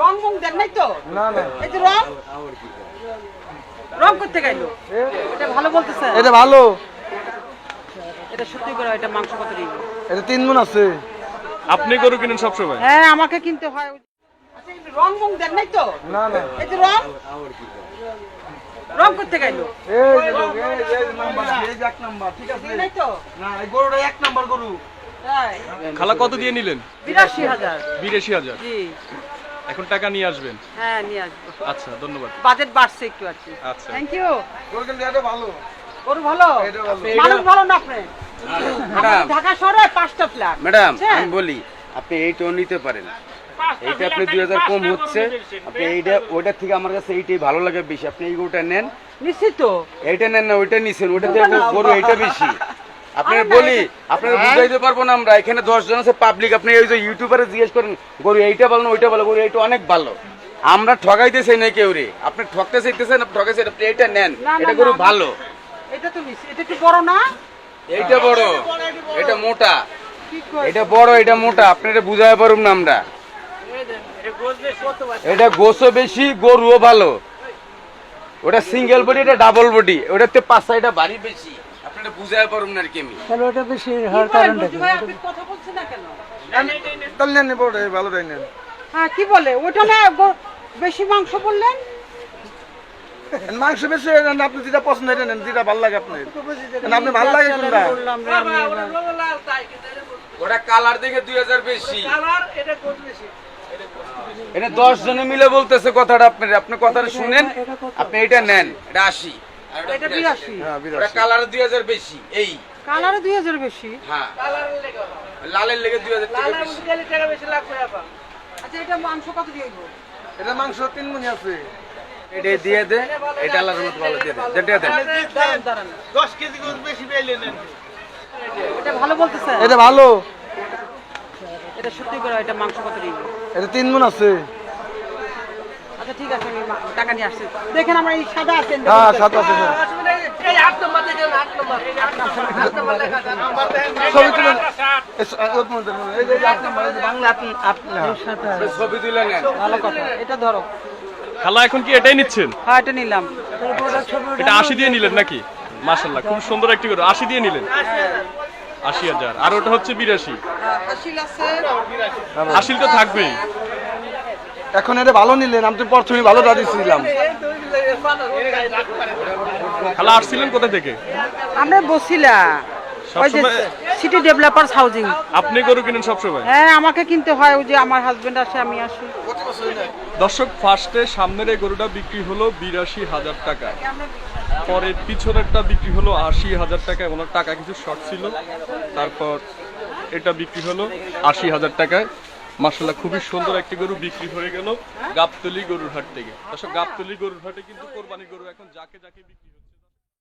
রং মং দেন নাই তো? না না এই যে রং? রং করতে গেল। এটা ভালো বলতেছে। এটা ভালো। এটা সত্যি করে এটা মাংস কত দিব এটা তিন গুণ আছে। আপনি গরু কিনেন সবসময়? হ্যাঁ আমাকে কিনতে হয়। আচ্ছা এই রং মং দেন নাই তো? না না। এই যে রং? রং করতে গেল। এই যে এই যে নাম্বার, এই যে এক নাম্বার, ঠিক আছে? নাই তো? না, এই গরুটা এক নাম্বার গরু। খালা কত দিয়ে নিলেন? বিরাশি হাজার। বিরাশি হাজার। জি। এখন টাকা নিয়ে আসবেন? হ্যাঁ নিয়ে আসব। আচ্ছা ধন্যবাদ। বাজেট বাড়ছে একটু আর কি। আচ্ছা। থ্যাংক ইউ কিন্তু এটা ভালো। ওর ভালো? এটা ভালো। মানুষ ভালো না আপনি আমাদের ঢাকা শহরে পাঁচটা ফ্ল্যাট ম্যাডাম আমি বলি আপনি এইটাও নিতে পারেন। এইটা আপনি দুই হাজার কম হচ্ছে। আপনি এইটা ওইটার থেকে আমার কাছে এইটাই ভালো লাগে বেশি। আপনি এই গরুটা নেন। নিশ্চিত? তো এইটা নেন না ওইটা নিছেন। ওইটা থেকে গরু এইটা বেশি। আপনার বলি আপনার বুঝাইতে পারব না আমরা। এখানে দশ জন আছে পাবলিক আপনি ওই যে ইউটিউবারে জিজ্ঞেস করেন গরু এইটা ভালো না ওইটা ভালো গরু এইটা অনেক ভালো। আমরা ঠগাইতেছি না কেউ রে। আপনি ঠকতে চাইতেছেন আপনি ঠকাইছেন আপনি এইটা নেন। এটা গরু ভালো। এটা তো এটা একটু বড় না? এইটা বড়। এটা মোটা। এটা বড় এটা মোটা। আপনি এটা বুঝাই পারুম না আমরা। এটা গোসও বেশি গরুও ভালো। ওটা সিঙ্গেল বডি এটা ডাবল বডি ওটাতে পাঁচটা এটা বাড়ি বেশি। আপনারা বুঝাই পারুম না আর কি আমি। কি বলেন বুঝি ভাই আপনি কথা বলছেন না কেন? তাহলে বড়টাই, ভালোটাই নেন। হ্যাঁ কি বলে? ওটা না বেশি মাংস বললেন? মাংস বেশি আপনি যেটা পছন্দ এটা নেন, যেটা ভালো লাগে আপনার। আপনি ভালো লাগে কোনটা? ওটা কালার দেখে দুই হাজার বেশি। এটা দশ জনে মিলে বলতেছে কথাটা আপনার আপনি কথাটা শুনেন। আপনি এটা নেন এটা আশি। এটা হ্যাঁ। কালার দুই হাজার বেশি এই। কালারে দুই হাজার বেশি। হ্যাঁ। লালের লেগে দুই হাজার টাকা বেশি। আচ্ছা এটা মাংস কত দিয়ে এটা মাংস তিন আছে। এটা দিয়ে দে এটা আল্লাহর মতো ভালো দিয়ে দে। যেটা দেন দাঁড়ান দাঁড়ান। এটা ভালো বলতেছে। এটা ভালো। এটা সত্যি করে এটা মাংস কত এটা তিন গুণ আছে। আচ্ছা ঠিক আছে আমি টাকা নিয়ে আসছি। দেখেন আমরা এই সাদা আছেন। হ্যাঁ সাত আছে এটা ধরো। খালা এখন কি এটাই নিচ্ছেন? হ্যাঁ এটা নিলাম। এটা আশি দিয়ে নিলেন নাকি? মাশাল্লাহ খুব সুন্দর একটি গরু আশি দিয়ে নিলেন। আশি হাজার। আর ওটা হচ্ছে বিরাশি। হাসিল তো থাকবেই। এখন এটা ভালো নিলেন আমি তো প্রথমে ভালোটা দিচ্ছিলাম খালা আসছিলেন কোথা থেকে? আমরা বসিলা। সিটি ডেভেলপার্স হাউজিং আপনি গরু কিনেন সবসময়? হ্যাঁ আমাকে কিনতে হয় ওই যে আমার হাজবেন্ড আসে আমি আসি। দর্শক ফার্স্টে সামনের এই গরুটা বিক্রি হলো বিরাশি হাজার টাকা। পরে পিছনেরটা বিক্রি হলো আশি হাজার টাকা ওনার টাকা কিছু শর্ট ছিল। তারপর এটা বিক্রি হলো আশি হাজার টাকায়। মার্শাল্লাহ খুবই সুন্দর একটি গরু বিক্রি হয়ে গেল গাবতলি গরুর হাট থেকে। দর্শক গাবতলি গরুর হাটে কিন্তু কোরবানি গরু এখন যাকে যাকে বিক্রি